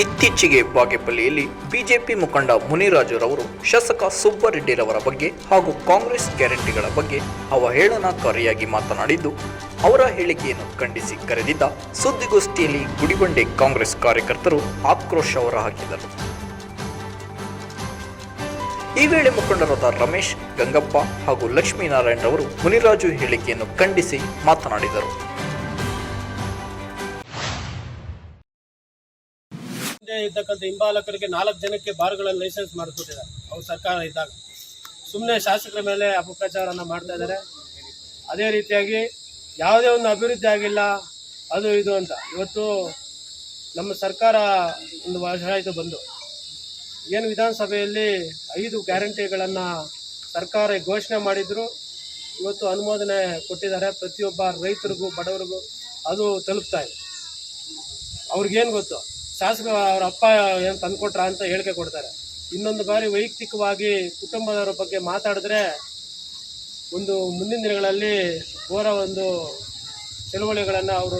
ಇತ್ತೀಚೆಗೆ ಬಾಗೇಪಲ್ಲಿಯಲ್ಲಿ ಬಿಜೆಪಿ ಮುಖಂಡ ಮುನಿರಾಜುರವರು ಶಾಸಕ ಸುಬ್ಬರೆಡ್ಡಿರವರ ಬಗ್ಗೆ ಹಾಗೂ ಕಾಂಗ್ರೆಸ್ ಗ್ಯಾರಂಟಿಗಳ ಬಗ್ಗೆ ಅವಹೇಳನಕಾರಿಯಾಗಿ ಮಾತನಾಡಿದ್ದು, ಅವರ ಹೇಳಿಕೆಯನ್ನು ಖಂಡಿಸಿ ಕರೆದಿದ್ದ ಸುದ್ದಿಗೋಷ್ಠಿಯಲ್ಲಿ ಗುಡಿಬಂಡೆ ಕಾಂಗ್ರೆಸ್ ಕಾರ್ಯಕರ್ತರು ಆಕ್ರೋಶ ಹೊರಹಾಕಿದರು. ಈ ವೇಳೆ ಮುಖಂಡರಾದ ರಮೇಶ್, ಗಂಗಪ್ಪ ಹಾಗೂ ಲಕ್ಷ್ಮೀನಾರಾಯಣರವರು ಮುನಿರಾಜು ಹೇಳಿಕೆಯನ್ನು ಖಂಡಿಸಿ ಮಾತನಾಡಿದರು. ಹಿಂದೆ ಇದ್ದಕ್ಕಂಥ ಹಿಂಬಾಲಕರಿಗೆ ನಾಲ್ಕು ಜನಕ್ಕೆ ಬಾರ್ಗಳನ್ನು ಲೈಸೆನ್ಸ್ ಮಾಡಿಸ್ಬಿಟ್ಟಿದ್ದಾರೆ ಅವ್ರ ಸರ್ಕಾರ ಇದ್ದಾಗ. ಸುಮ್ಮನೆ ಶಾಸಕರ ಮೇಲೆ ಅಪಪ್ರಚಾರನ ಮಾಡ್ತಾ ಇದ್ದಾರೆ. ಅದೇ ರೀತಿಯಾಗಿ ಯಾವುದೇ ಒಂದು ಅಭಿವೃದ್ಧಿ ಆಗಿಲ್ಲ, ಅದು ಇದು ಅಂತ. ಇವತ್ತು ನಮ್ಮ ಸರ್ಕಾರ ಒಂದು ವರ್ಷ ಆಯಿತು ಬಂದು. ಏನು ವಿಧಾನಸಭೆಯಲ್ಲಿ ಐದು ಗ್ಯಾರಂಟಿಗಳನ್ನು ಸರ್ಕಾರ ಘೋಷಣೆ ಮಾಡಿದ್ರು. ಇವತ್ತು ಅನುಮೋದನೆ ಕೊಟ್ಟಿದ್ದಾರೆ ಪ್ರತಿಯೊಬ್ಬ ರೈತರಿಗೂ, ಬಡವರಿಗೂ. ಅದು ತಲುಪ್ತಾ ಇದೆ. ಅವ್ರಿಗೇನು ಗೊತ್ತು? ಶಾಸಕ ಅವರ ಅಪ್ಪ ಏನು ತಂದ್ಕೊಟ್ರ ಅಂತ ಹೇಳಿಕೆ ಕೊಡ್ತಾರೆ. ಇನ್ನೊಂದು ಬಾರಿ ವೈಯಕ್ತಿಕವಾಗಿ ಕುಟುಂಬದವರ ಬಗ್ಗೆ ಮಾತಾಡಿದ್ರೆ ಒಂದು ಮುಂದಿನ ದಿನಗಳಲ್ಲಿ ಘೋರ ಒಂದು ಚಳುವಳಿಗಳನ್ನು ಅವರು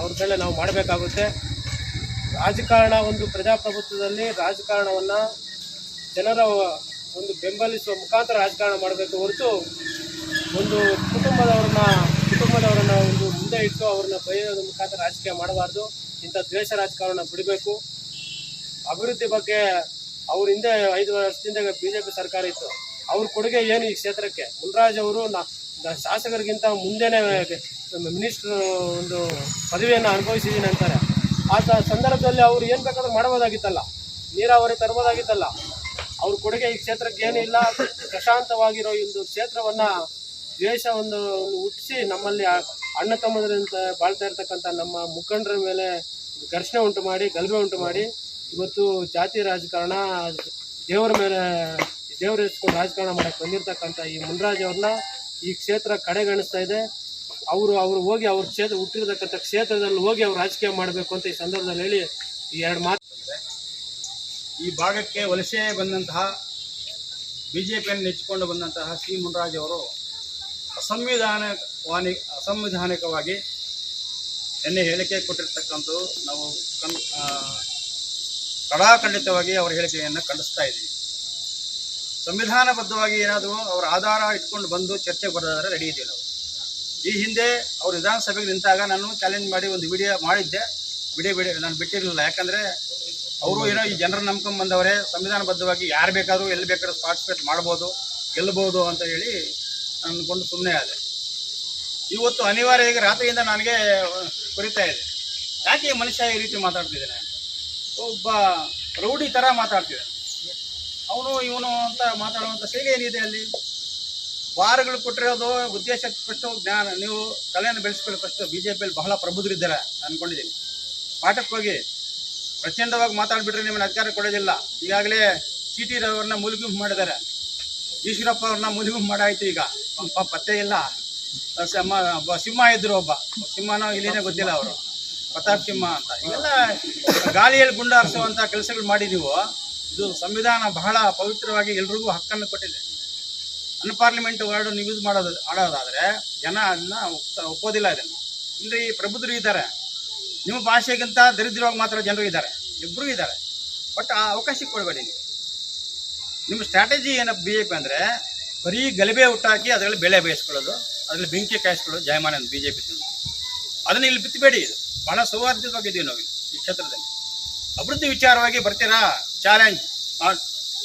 ಅವ್ರ ಮೇಲೆ ನಾವು ಮಾಡಬೇಕಾಗುತ್ತೆ. ರಾಜಕಾರಣ ಒಂದು ಪ್ರಜಾಪ್ರಭುತ್ವದಲ್ಲಿ ರಾಜಕಾರಣವನ್ನು ಜನರ ಒಂದು ಬೆಂಬಲಿಸುವ ಮುಖಾಂತರ ರಾಜಕಾರಣ ಮಾಡಬೇಕು ಹೊರತು ಒಂದು ಕುಟುಂಬದವ್ರನ್ನ ಮುಂದೆ ಇಟ್ಟು ಅವ್ರನ್ನ ಬೈಯೋದ್ರ ಮುಖಾಂತರ ರಾಜಕೀಯ ಮಾಡಬಾರ್ದು. ಇಂಥ ದ್ವೇಷ ರಾಜಕಾರಣ ಬಿಡಬೇಕು. ಅಭಿವೃದ್ಧಿ ಬಗ್ಗೆ ಅವ್ರ ಹಿಂದೆ ಐದು ವರ್ಷದಿಂದ ಬಿಜೆಪಿ ಸರ್ಕಾರ ಇತ್ತು. ಅವ್ರ ಕೊಡುಗೆ ಏನು ಈ ಕ್ಷೇತ್ರಕ್ಕೆ? ಮುನ್ರಾಜ್ ಅವರು ಶಾಸಕರಿಗಿಂತ ಮುಂದೆನೆ ಮಿನಿಸ್ಟರ್ ಒಂದು ಪದವಿಯನ್ನು ಅನುಭವಿಸಿದ್ದೀನಿ ಅಂತಾರೆ. ಆ ಸಂದರ್ಭದಲ್ಲಿ ಅವ್ರು ಏನು ಬೇಕಾದ್ರೂ ಮಾಡಬಹುದಾಗಿತ್ತಲ್ಲ. ನೀರಾವರಿ ತರಬಹುದಾಗಿತ್ತಲ್ಲ. ಅವ್ರ ಕೊಡುಗೆ ಈ ಕ್ಷೇತ್ರಕ್ಕೆ ಏನೂ ಇಲ್ಲ ಪ್ರಶಾಂತವಾಗಿರೋ ಒಂದು ಕ್ಷೇತ್ರವನ್ನ ದ್ವೇಷ ಒಂದು ಹುಟ್ಟಿಸಿ ನಮ್ಮಲ್ಲಿ ಅಣ್ಣ ತಮ್ಮದ್ರಂತ ಬಾಳ್ತಾ ಇರ್ತಕ್ಕಂಥ ನಮ್ಮ ಮುಖಂಡರ ಮೇಲೆ ಘರ್ಷಣೆ ಉಂಟು ಮಾಡಿ, ಗಲಭೆ ಉಂಟು ಮಾಡಿ, ಇವತ್ತು ಜಾತಿ ರಾಜಕಾರಣ, ದೇವರ ಮೇಲೆ ದೇವರ ಹೆಸ್ಕೊಂಡು ರಾಜಕಾರಣ ಮಾಡಕ್ಕೆ ಬಂದಿರತಕ್ಕಂಥ ಈ ಮುನ್ರಾಜ್ ಅವ್ರನ್ನ ಈ ಕ್ಷೇತ್ರ ಕಡೆಗಣಿಸ್ತಾ ಇದೆ. ಅವರು ಅವರು ಹೋಗಿ ಅವ್ರ ಕ್ಷೇತ್ರ, ಹುಟ್ಟಿರ್ತಕ್ಕಂಥ ಕ್ಷೇತ್ರದಲ್ಲಿ ಹೋಗಿ ಅವ್ರು ರಾಜಕೀಯ ಮಾಡಬೇಕು ಅಂತ ಈ ಸಂದರ್ಭದಲ್ಲಿ ಹೇಳಿ ಈ ಎರಡು ಮಾತು. ಈ ಭಾಗಕ್ಕೆ ವಲಸೆ ಬಂದಂತಹ ಬಿ ಜೆ ಪಿಯನ್ನು ನೆಚ್ಚಿಕೊಂಡು ಬಂದಂತಹ ಸಿ. ಮುನ್ರಾಜ್ ಅವರು ಅಸಂವಿಧಾನವಾನಿ, ಅಸಂವಿಧಾನಿಕವಾಗಿ ನಿನ್ನೆ ಹೇಳಿಕೆ ಕೊಟ್ಟಿರ್ತಕ್ಕಂಥ ನಾವು ಕನ್ ಕಡಾಖಂಡಿತವಾಗಿ ಅವರ ಹೇಳಿಕೆಯನ್ನು ಖಂಡಿಸ್ತಾ ಇದ್ದೀವಿ. ಸಂವಿಧಾನಬದ್ಧವಾಗಿ ಏನಾದರೂ ಅವರ ಆಧಾರ ಇಟ್ಕೊಂಡು ಬಂದು ಚರ್ಚೆಗೆ ಬರೋದಾದ್ರೆ ರೆಡಿ ಇದ್ದೀವಿ ನಾವು. ಈ ಹಿಂದೆ ಅವರು ವಿಧಾನಸಭೆಗೆ ನಿಂತಾಗ ನಾನು ಚಾಲೆಂಜ್ ಮಾಡಿ ಒಂದು ವಿಡಿಯೋ ಮಾಡಿದ್ದೆ. ವಿಡಿಯೋ ಬಿಡಿ ನಾನು ಬಿಟ್ಟಿರಲಿಲ್ಲ. ಯಾಕಂದರೆ ಅವರು ಏನೋ ಈ ಜನರ ನಂಬ್ಕೊಂಡು ಬಂದವರೇ, ಸಂವಿಧಾನಬದ್ಧವಾಗಿ ಯಾರು ಬೇಕಾದರೂ ಎಲ್ಲಿ ಬೇಕಾದ್ರೂ ಪಾರ್ಟಿಸಿಪೇಟ್ ಮಾಡ್ಬೋದು ಗೆಲ್ಲಬಹುದು ಅಂತ ಹೇಳಿ ಅಂದ್ಕೊಂಡು ಸುಮ್ಮನೆ ಆದೆ. ಇವತ್ತು ಅನಿವಾರ್ಯವಾಗಿ ರಾತ್ರಿಯಿಂದ ನನಗೆ ಕುರಿತಾ ಇದೆ. ಯಾಕೆ ಮನುಷ್ಯ ಈ ರೀತಿ ಮಾತಾಡ್ತಿದ್ದಾನೆ? ಒಬ್ಬ ರೌಡಿ ಥರ ಮಾತಾಡ್ತಿದ್ದಾನೆ. ಅವನು ಇವನು ಅಂತ ಮಾತಾಡುವಂಥ ಸೇಗೆ ಏನಿದೆ ಅಲ್ಲಿ? ವಾರಗಳು ಕೊಟ್ಟಿರೋದು ಉದ್ದೇಶ ಫಸ್ಟು ಜ್ಞಾನ. ನೀವು ತಲೆಯನ್ನು ಬೆಳೆಸ್ಕೊಳ್ಳಿ ಫಸ್ಟು ಬಿ ಜೆ ಪಿಯಲ್ಲಿ ಬಹಳ ಪ್ರಬುದ್ಧರಿದ್ದಾರೆ ಅಂದ್ಕೊಂಡಿದ್ದೀನಿ ಪಾಠಕ್ಕೆ ಹೋಗಿ ಪ್ರಚಂಡವಾಗಿ ಮಾತಾಡಿಬಿಟ್ರೆ ನಿಮ್ಮನ್ನು ಅಧಿಕಾರ ಕೊಡೋದಿಲ್ಲ. ಈಗಾಗಲೇ ಸಿ ಟಿ ರವರನ್ನ ಮುಳುಗುಂಪು ಮಾಡಿದ್ದಾರೆ. ಈಶ್ವರಪ್ಪ ಅವ್ರನ್ನ ಮುದುಗು ಮಾಡಾಯ್ತು ಈಗ. ಪಾಪ ಪತ್ತೆ ಇಲ್ಲ. ಸಿಂಹ ಸಿಂಹ ಇದ್ರು ಒಬ್ಬ. ಸಿಂಹನೋ ಇಲ್ಲಿನೇ ಗೊತ್ತಿಲ್ಲ ಅವರು. ಪ್ರತಾಪ್ ಸಿಂಹ ಅಂತ. ಇವೆಲ್ಲ ಗಾಳಿಯಲ್ಲಿ ಗುಂಡಾರಿಸುವಂಥ ಕೆಲಸಗಳು ಮಾಡಿದೀವೋ. ಇದು ಸಂವಿಧಾನ ಬಹಳ ಪವಿತ್ರವಾಗಿ ಎಲ್ರಿಗೂ ಹಕ್ಕನ್ನು ಕೊಟ್ಟಿದೆ. ಅನ್ಪಾರ್ಲಿಮೆಂಟ್ ವಾರ್ಡ್ ನೀವು ಯೂಸ್ ಮಾಡೋದು ಆಡೋದಾದರೆ ಜನ ಅದನ್ನ ಒಪ್ಪೋದಿಲ್ಲ ಇದನ್ನು. ಇಲ್ಲಿ ಪ್ರಬುದ್ಧರು ಇದ್ದಾರೆ. ನಿಮ್ಮ ಭಾಷೆಗಿಂತ ದರಿದ್ರವಾಗಿ ಮಾತ್ರ ಜನರು ಇದ್ದಾರೆ. ಇಬ್ಬರೂ ಇದ್ದಾರೆ. ಬಟ್ ಆ ಅವಕಾಶ ಕೊಡಬೇಡಿ ನೀವು. ನಿಮ್ಮ ಸ್ಟ್ರಾಟಜಿ ಏನಪ್ಪ ಬಿ ಜೆ ಪಿ ಅಂದರೆ ಬರೀ ಗಲಭೆ ಹುಟ್ಟಾಕಿ ಅದರಲ್ಲಿ ಬೆಳೆ ಬೇಯಿಸ್ಕೊಳ್ಳೋದು, ಅದರಲ್ಲಿ ಬೆಂಕಿ ಕಾಯಿಸ್ಕೊಳ್ಳೋದು ಜಯಮಾನ ಬಿ ಜೆ ಪಿ ಅದನ್ನು ಇಲ್ಲಿ ಬಿತ್ತಬೇಡಿ ಇದು. ಬಹಳ ಸೌಹಾರ್ದವಾಗಿದ್ದೀವಿ ನಾವು ಈ ಕ್ಷೇತ್ರದಲ್ಲಿ. ಅಭಿವೃದ್ಧಿ ವಿಚಾರವಾಗಿ ಬರ್ತೀರಾ? ಚಾಲೆಂಜ್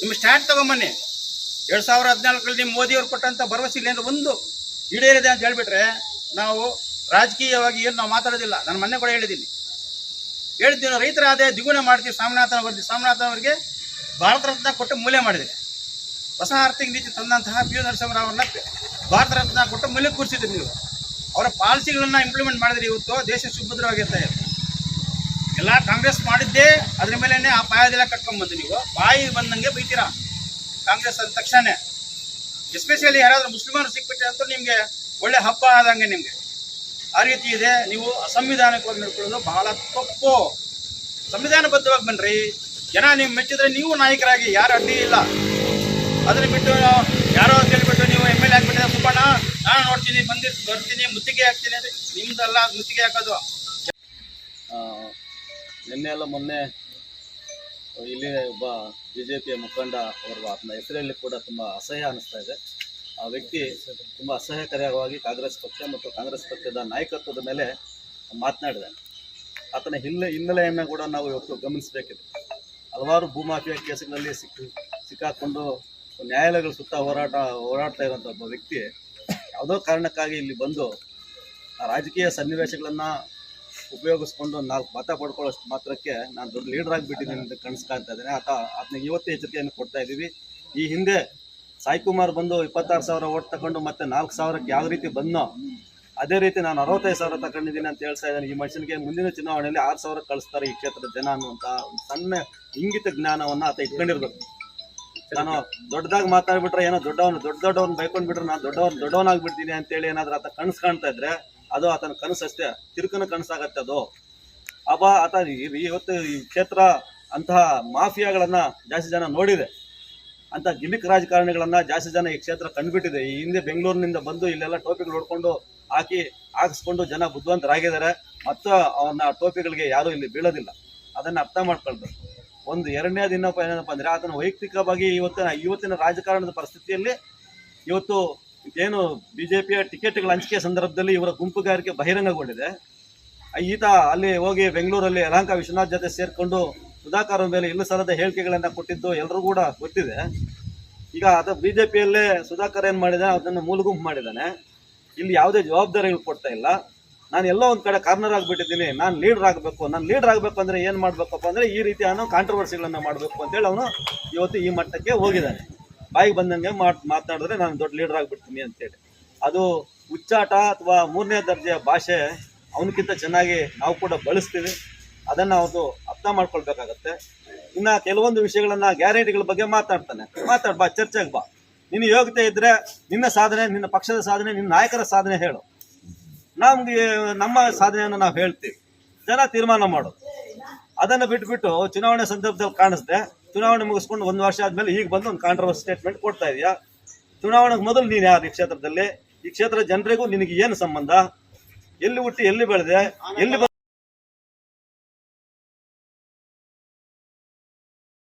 ನಿಮ್ಮ ಸ್ಟ್ಯಾಂಡ್ ತಗೊಂಬನ್ನಿ. ಎರಡು ಸಾವಿರ ಹದಿನಾಲ್ಕರಲ್ಲಿ ನಿಮ್ಮ ಮೋದಿಯವರು ಕೊಟ್ಟಂಥ ಭರವಸೆ ಇಲ್ಲ ಒಂದು ಈಡೇರಿದೆ ಅಂತ ಹೇಳಿಬಿಟ್ರೆ ನಾವು ರಾಜಕೀಯವಾಗಿ ಏನು ನಾವು ಮಾತಾಡೋದಿಲ್ಲ. ನಾನು ಮೊನ್ನೆ ಕೂಡ ಹೇಳಿದ್ದೀನಿ. ಹೇಳಿದ್ದೀನಿ ರೈತರ ಆದಾಯ ದ್ವಿಗುಣ ಮಾಡ್ತೀವಿ ಸಾಮನಾಥನ ಬರ್ತೀವಿ ಸಾಮನಾಥನ್ ಅವರಿಗೆ ಭಾರತ ರತ್ನ ಕೊಟ್ಟು ಮೂಲೆ ಮಾಡಿದೆ. ಹೊಸ ಆರ್ಥಿಕ ನೀತಿ ತಂದಂತಹ ಪಿ ಯು ನರಸಿಂಹರಾವ್ರನ್ನ ಭಾರತ ರತ್ನ ಕೊಟ್ಟು ಮೂಲೆ ಕೂರಿಸಿದ್ರಿ ನೀವು. ಅವರ ಪಾಲಿಸಿಗಳನ್ನ ಇಂಪ್ಲಿಮೆಂಟ್ ಮಾಡಿದ್ರಿ ಇವತ್ತು, ದೇಶ ಸುಭದ್ರವಾಗಿರ್ತಾ ಇದೆ. ಎಲ್ಲ ಕಾಂಗ್ರೆಸ್ ಮಾಡಿದ್ದೇ, ಅದ್ರ ಮೇಲೇ ಆ ಪಾಯದೆಲ್ಲ ಕಟ್ಕೊಂಡ್ಬಂದು ನೀವು. ಬಾಯಿ ಬಂದಂಗೆ ಬೈತೀರಾ? ಕಾಂಗ್ರೆಸ್ ಅಂದ ತಕ್ಷಣ ಎಸ್ಪೆಷಲಿ ಯಾರಾದರೂ ಮುಸ್ಲಿಮರು ಸಿಕ್ಬಿಟ್ರೆ ಅಂತ ನಿಮಗೆ ಒಳ್ಳೆ ಹಬ್ಬ ಆದಂಗೆ ನಿಮಗೆ. ಆ ರೀತಿ ಇದೆ. ನೀವು ಅಸಂವಿಧಾನಿಕವಾಗಿ ನೋಡ್ಕೊಳ್ಳೋದು ಬಹಳ ತಪ್ಪು. ಸಂವಿಧಾನಬದ್ಧವಾಗಿ ಬನ್ರಿ. ಜನ ನೀವು ಮೆಚ್ಚಿದ್ರೆ ನೀವು ನಾಯಕರಾಗಿ, ಯಾರು ಅಡ್ಡಿ ಇಲ್ಲ. ಅದನ್ನ ಬಿಟ್ಟು ಯಾರೋ ಅಂತ ಹೇಳ್ಬಿಟ್ಟು ನೀವು ಎಂ ಎಲ್ ಎ ಆಗ್ಬಿಟ್ಟಿದ್ರೆ ಸುಬ್ಬಣ್ಣ, ನಾನು ನೋಡ್ತೀನಿ, ಬಂದಿ, ಬರ್ತೀನಿ, ಮುತ್ತಿಗೆ ಹಾಕ್ತೀನಿ ಅಂದ್ರೆ ನಿಮ್ದಲ್ಲ, ಮುತ್ತಿಗೆ ಹಾಕೋದು. ನಿನ್ನೆ ಎಲ್ಲ ಮೊನ್ನೆ, ಇಲ್ಲಿ ಒಬ್ಬ ಬಿ ಜೆ ಪಿಯ ಮುಖಂಡ ಅವರ ಆತನ ಹೆಸರಲ್ಲಿ ಕೂಡ ತುಂಬ ಅಸಹ್ಯ ಅನಿಸ್ತಾ ಇದೆ. ಆ ವ್ಯಕ್ತಿ ತುಂಬ ಅಸಹ್ಯಕರವಾಗಿ ಕಾಂಗ್ರೆಸ್ ಪಕ್ಷ ಮತ್ತು ಕಾಂಗ್ರೆಸ್ ಪಕ್ಷದ ನಾಯಕತ್ವದ ಮೇಲೆ ಮಾತನಾಡಿದೆ ಆತನ ಹಿನ್ನೆ ಹಿನ್ನೆಲೆಯನ್ನು ಕೂಡ ನಾವು ಇವತ್ತು ಗಮನಿಸಬೇಕಿದೆ. ಹಲವಾರು ಭೂಮಾಫಿಯಾ ಕೇಸುಗಳಲ್ಲಿ ಸಿಕ್ಕಿ ಸಿಕ್ಕಾಕೊಂಡು ನ್ಯಾಯಾಲಯಗಳ ಸುತ್ತ ಹೋರಾಟ, ಹೋರಾಡ್ತಾ ಇರೋಂಥ ಒಬ್ಬ ವ್ಯಕ್ತಿ ಯಾವುದೋ ಕಾರಣಕ್ಕಾಗಿ ಇಲ್ಲಿ ಬಂದು ರಾಜಕೀಯ ಸನ್ನಿವೇಶಗಳನ್ನು ಉಪಯೋಗಿಸ್ಕೊಂಡು ನಾಲ್ಕು ಮತ ಪಡ್ಕೊಳ್ಳೋಷ್ಟು ಮಾತ್ರಕ್ಕೆ ನಾನು ದೊಡ್ಡ ಲೀಡರ್ ಆಗಿಬಿಟ್ಟಿದ್ದೀನಿ ಅಂತ ಕನಸ್ಕಾಗ್ತಾ ಇದ್ದೇನೆ. ಆತ, ಆತನಿಗೆ ಇವತ್ತೇ ಎಚ್ಚರಿಕೆಯನ್ನು ಕೊಡ್ತಾ ಇದ್ದೀವಿ. ಈ ಹಿಂದೆ ಸಾಯಿ ಕುಮಾರ್ ಬಂದು ಇಪ್ಪತ್ತಾರು ಸಾವಿರ ಓಟ್ ತಗೊಂಡು ಮತ್ತೆ ನಾಲ್ಕು ಸಾವಿರಕ್ಕೆ ಯಾವ ರೀತಿ ಬಂದೋ ಅದೇ ರೀತಿ ನಾನು ಅರವತ್ತೈದು ಸಾವಿರ ತಗೊಂಡಿದ್ದೀನಿ ಅಂತ ಹೇಳ್ತಾ ಇದ್ದೇನೆ. ಈ ಮನುಷ್ಯನಿಗೆ ಮುಂದಿನ ಚುನಾವಣೆಯಲ್ಲಿ ಆರು ಸಾವಿರ ಕಳಿಸ್ತಾರೆ ಈ ಕ್ಷೇತ್ರದ ಜನ ಅನ್ನುವಂಥ ಸಣ್ಣ ಇಂಗಿತ ಜ್ಞಾನವನ್ನು ಆತ ಇಟ್ಕೊಂಡಿರ್ಬೇಕು. ನಾನು ದೊಡ್ಡದಾಗಿ ಮಾತಾಡ್ಬಿಟ್ರೆ ಏನೋ ದೊಡ್ಡವನು ದೊಡ್ಡ ದೊಡ್ಡವನ್ ಬೈಕೊಂಡ್ ಬಿಟ್ರೆ ನಾನು ದೊಡ್ಡವನ್ ದೊಡ್ಡವನಾಗ್ಬಿಡ್ತೀನಿ ಅಂತೇಳಿ ಏನಾದ್ರೂ ಆತ ಕನಸು ಕಾಣ್ತಾ ಇದ್ರೆ ಅದು ಆತನ ಕನಸು ಅಷ್ಟೇ. ತಿರುಕನ ಕನಸಾಗತ್ತೆ ಅದು. ಅಬ್ಬ ಆತ ಇವತ್ತು ಈ ಕ್ಷೇತ್ರ ಅಂತಹ ಮಾಫಿಯಾಗಳನ್ನ ಜಾಸ್ತಿ ಜನ ನೋಡಿದೆ. ಅಂತ ಗಿಮಿಕ್ ರಾಜಕಾರಣಿಗಳನ್ನ ಜಾಸ್ತಿ ಜನ ಈ ಕ್ಷೇತ್ರ ಕಂಡುಬಿಟ್ಟಿದೆ. ಈ ಹಿಂದೆ ಬೆಂಗಳೂರಿನಿಂದ ಬಂದು ಇಲ್ಲೆಲ್ಲ ಟೋಪಿಗಳು ಹೊಡ್ಕೊಂಡು ಹಾಕಿ ಹಾಕಿಸ್ಕೊಂಡು ಜನ ಬುದ್ಧಿವಂತರಾಗಿದ್ದಾರೆ. ಮತ್ತು ಅವನ್ನ ಟೋಪಿಗಳಿಗೆ ಯಾರೂ ಇಲ್ಲಿ ಬೀಳೋದಿಲ್ಲ. ಅದನ್ನ ಅರ್ಥ ಮಾಡ್ಕೊಳ್ಬೇಕು. ಒಂದು ಎರಡನೇ ದಿನ ಏನಪ್ಪ ಅಂದ್ರೆ ಆತನ ವೈಯಕ್ತಿಕವಾಗಿ ಇವತ್ತಿನ ಇವತ್ತಿನ ರಾಜಕಾರಣದ ಪರಿಸ್ಥಿತಿಯಲ್ಲಿ ಇವತ್ತು ಏನು ಬಿಜೆಪಿಯ ಟಿಕೆಟ್ಗಳ ಹಂಚಿಕೆ ಸಂದರ್ಭದಲ್ಲಿ ಇವರ ಗುಂಪುಗಾರಿಕೆ ಬಹಿರಂಗಗೊಂಡಿದೆ. ಈತ ಅಲ್ಲಿ ಹೋಗಿ ಬೆಂಗಳೂರಲ್ಲಿ ಅಲಂಕ ವಿಶ್ವನಾಥ್ ಜೊತೆ ಸೇರಿಕೊಂಡು ಸುಧಾಕರ್ ಮೇಲೆ ಇಲ್ಲ ಸರದ ಹೇಳಿಕೆಗಳನ್ನ ಕೊಟ್ಟಿದ್ದು ಎಲ್ಲರೂ ಕೂಡ ಗೊತ್ತಿದೆ. ಈಗ ಅದು ಬಿಜೆಪಿಯಲ್ಲೇ ಸುಧಾಕರ್ ಏನು ಮಾಡಿದ ಅದನ್ನು ಮೂಲ ಗುಂಪು ಮಾಡಿದ್ದಾನೆ ಇಲ್ಲಿ ಯಾವುದೇ ಜವಾಬ್ದಾರಿಗಳು ಕೊಡ್ತಾ ಇಲ್ಲ. ನಾನು ಎಲ್ಲೋ ಒಂದು ಕಡೆ ಕಾರ್ನರ್ ಆಗಿಬಿಟ್ಟಿದ್ದೀನಿ, ನಾನು ಲೀಡರ್ ಆಗಬೇಕು. ನಾನು ಲೀಡರ್ ಆಗಬೇಕು ಅಂದ್ರೆ ಏನು ಮಾಡಬೇಕಪ್ಪ ಅಂದ್ರೆ ಈ ರೀತಿ ಅನ್ನೋ ಕಾಂಟ್ರವರ್ಸಿಗಳನ್ನ ಮಾಡಬೇಕು ಅಂತೇಳಿ ಅವನು ಇವತ್ತು ಈ ಮಟ್ಟಕ್ಕೆ ಹೋಗಿದ್ದಾನೆ. ಬಾಯಿಗೆ ಬಂದಂಗೆ ಮಾತು, ಮಾತನಾಡಿದ್ರೆ ನಾನು ದೊಡ್ಡ ಲೀಡರ್ ಆಗಿಬಿಡ್ತೀನಿ ಅಂತೇಳಿ ಅದು ಉಚ್ಚಾಟ ಅಥವಾ ಮೂರನೇ ದರ್ಜೆಯ ಭಾಷೆ ಅವನಕ್ಕಿಂತ ಚೆನ್ನಾಗಿ ನಾವು ಕೂಡ ಬಳಸ್ತೀವಿ. ಅದನ್ನ ಅವತ್ತು ಅರ್ಥ ಮಾಡ್ಕೊಳ್ಬೇಕಾಗತ್ತೆ. ಇನ್ನ ಕೆಲವೊಂದು ವಿಷಯಗಳನ್ನ ಗ್ಯಾರಂಟಿಗಳ ಬಗ್ಗೆ ಮಾತಾಡ್ತಾನೆ. ಮಾತಾಡ್ಬಾ ಚರ್ಚೆಗೆ ಬಾ. ನಿನ್ನ ಯೋಗ್ಯತೆ ಇದ್ದರೆ ನಿನ್ನ ಸಾಧನೆ, ನಿನ್ನ ಪಕ್ಷದ ಸಾಧನೆ, ನಿನ್ನ ನಾಯಕರ ಸಾಧನೆ ಹೇಳು. ನಮ್ಗೆ ನಮ್ಮ ಸಾಧನೆಯನ್ನು ನಾವು ಹೇಳ್ತೀವಿ. ಜನ ತೀರ್ಮಾನ ಮಾಡೋದು. ಅದನ್ನ ಬಿಟ್ಬಿಟ್ಟು ಚುನಾವಣೆ ಸಂದರ್ಭದಲ್ಲಿ ಕಾಣಿಸ್ದೆ, ಚುನಾವಣೆ ಮುಗಿಸ್ಕೊಂಡು ಒಂದು ವರ್ಷ ಆದ್ಮೇಲೆ ಈಗ ಬಂದು ಒಂದು ಕಾಂಟ್ರವರ್ಸಿ ಸ್ಟೇಟ್ಮೆಂಟ್ ಕೊಡ್ತಾ ಇದೆಯಾ? ಚುನಾವಣೆಗೆ ಮೊದಲು ನೀನು ಯಾರು ಈ ಕ್ಷೇತ್ರದಲ್ಲಿ? ಈ ಕ್ಷೇತ್ರದ ಜನರಿಗೂ ನಿನಗೆ ಏನು ಸಂಬಂಧ? ಎಲ್ಲಿ ಹುಟ್ಟಿ, ಎಲ್ಲಿ ಬೆಳೆದೆ? ಎಲ್ಲಿ